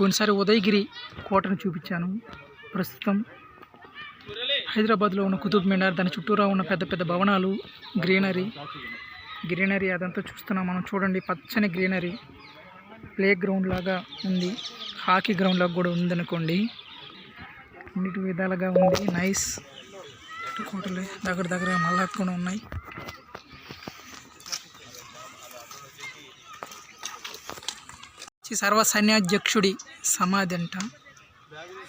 పోయినసారి ఉదయగిరి కోటను చూపించాను. ప్రస్తుతం హైదరాబాద్లో ఉన్న కుతుబ్ మినార్ దాని చుట్టూరా ఉన్న పెద్ద పెద్ద భవనాలు గ్రీనరీ. గ్రీనరీ అదంతా చూస్తున్నాం. మనం చూడండి పచ్చని గ్రీనరీ. ప్లే గ్రౌండ్ లాగా ఉంది. హాకీ గ్రౌండ్ లాగా కూడా ఉందనుకోండి. అన్నిటి విధాలుగా ఉంది. నైస్. కోటలే దగ్గర దగ్గర మళ్ళా కూడా ఉన్నాయి. వచ్చి సర్వసన్యాధ్యక్షుడి సమాధి అంట.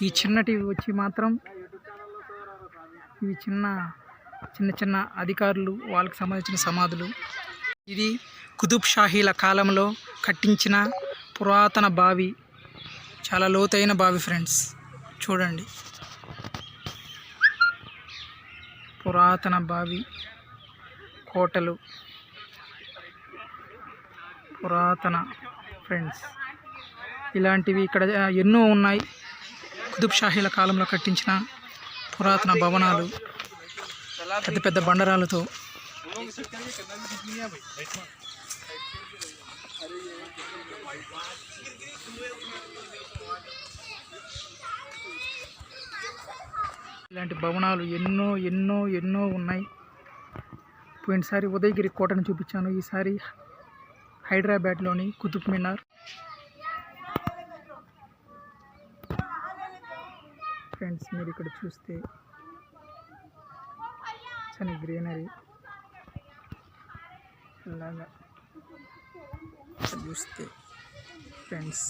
ఈ చిన్నటివి వచ్చి మాత్రం ఇవి చిన్న చిన్న చిన్న అధికారులు వాళ్ళకి సంబంధించిన సమాధులు. ఇది కుతుబ్ షాహీల కాలంలో కట్టించిన పురాతన బావి. చాలా లోతైన బావి ఫ్రెండ్స్. చూడండి. పురాతన బావి కోటలు. పురాతన ఫ్రెండ్స్. ఇలాంటివి ఇక్కడ ఎన్నో ఉన్నాయి. కుతుబ్ షాహీల కాలంలో కట్టించిన పురాతన భవనాలు పెద్ద పెద్ద బండరాలతో. ఇలాంటి భవనాలు ఎన్నో ఎన్నో ఎన్నో ఉన్నాయి. పోయినసారి ఉదయగిరి కోటను చూపించాను. ఈసారి హైదరాబాద్లోని కుతుబ్ మినార్. ఫ్రెండ్స్ మీరు ఇక్కడ చూస్తే చని గ్రీనరీ. అలాగా. చూస్తే ఫ్రెండ్స్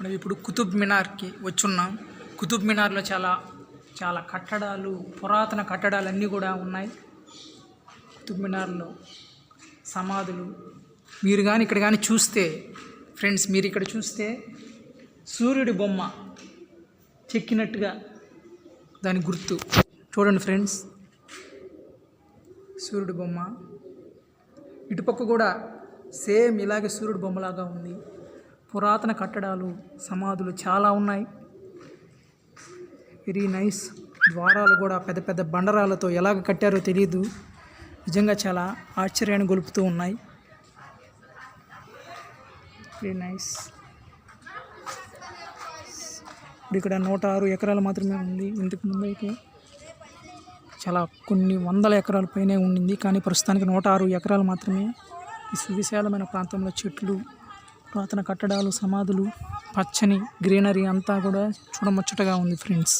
మనం ఇప్పుడు కుతుబ్ మినార్కి వచ్చున్నాం. కుతుబ్ మినార్లో చాలా చాలా కట్టడాలు పురాతన కట్టడాలు అన్నీ కూడా ఉన్నాయి. కుతుబ్మినార్లో సమాధులు. మీరు కానీ ఇక్కడ కానీ చూస్తే ఫ్రెండ్స్ మీరు ఇక్కడ చూస్తే సూర్యుడి బొమ్మ చెక్కినట్టుగా దాని గుర్తు. చూడండి ఫ్రెండ్స్ సూర్యుడి బొమ్మ. ఇటుపక్క కూడా సేమ్ ఇలాగే సూర్యుడి బొమ్మలాగా ఉంది. పురాతన కట్టడాలు సమాధులు చాలా ఉన్నాయి. Very nice. ద్వారాలు కూడా పెద్ద పెద్ద బండరాలతో ఎలాగ కట్టారో తెలియదు నిజంగా చాలా ఆశ్చర్యాన్ని గొలుపుతూ ఉన్నాయి. వెరీ నైస్ ఇప్పుడు ఇక్కడ నూట ఆరు ఎకరాలు మాత్రమే ఉంది. ఇంతకు ముందు అయితే చాలా కొన్ని వందల ఎకరాల పైనే ఉండింది. కానీ ప్రస్తుతానికి నూట ఆరు ఎకరాలు మాత్రమే ఈ సువిశాలమైన ప్రాంతంలో చెట్లు పురాతన కట్టడాలు సమాధులు పచ్చని గ్రీనరీ అంతా కూడా చూడముచ్చటగా ఉంది ఫ్రెండ్స్.